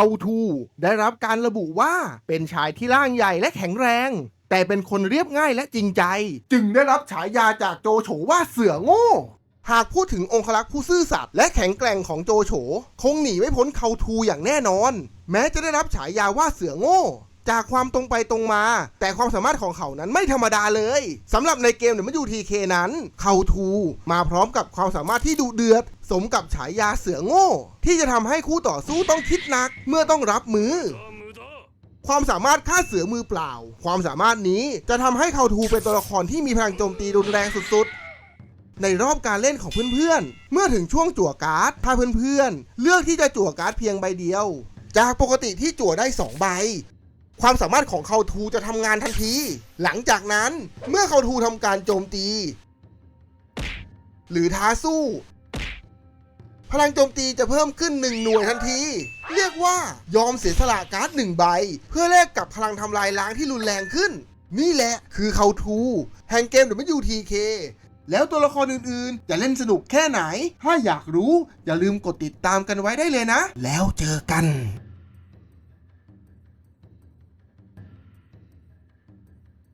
เขาทูได้รับการระบุว่าเป็นชายที่ร่างใหญ่และแข็งแรง แต่เป็นคนเรียบง่ายและจริงใจ จึงได้รับฉายาจากโจโฉว่าเสือโง่ หากพูดถึงองคลักษ์ผู้ซื่อสัตย์และแข็งแกร่งของโจโฉ คงหนีไม่พ้นเขาทูอย่างแน่นอน แม้จะได้รับฉายาว่าเสือโง่ จากความตรงไปตรงมา แต่ความสามารถของเขานั้นไม่ธรรมดาเลยสำหรับในเกม WTK นั้น เขาทูมาพร้อมกับความสามารถที่ดุเดือด สมกับฉายาเสือโง่ ที่จะทำให้คู่ต่อสู้ต้องคิดหนักเมื่อต้องรับมือความสามารถฆ่าเสือมือเปล่า ความสามารถนี้จะทำให้เขาทูเป็นตัวละครที่มีพลังโจมตีรุนแรงสุดๆ ในรอบการเล่นของเพื่อนๆ เมื่อถึงช่วงจั่วการ์ด ถ้าเพื่อนๆ เลือกที่จะจั่วการ์ดเพียงใบเดียว จากปกติที่จั่วได้ 2 ใบ ความสามารถของเขาทูจะทำงานทันที หลังจากนั้นเมื่อเขาทูทำการโจมตี หรือท้าสู้ พลังโจมตีจะเพิ่มขึ้น 1 หน่วยทันที เรียกว่ายอมเสียสละการ์ดหนึ่งใบ เพื่อแลกกับพลังทำลายล้างที่รุนแรงขึ้น นี่แหละคือเขาทูแห่งเกม WTK แล้วตัวละครอื่นๆ จะเล่นสนุกแค่ไหน ถ้าอยากรู้อย่าลืมกดติดตามกันไว้ได้เลยนะ แล้วเจอกัน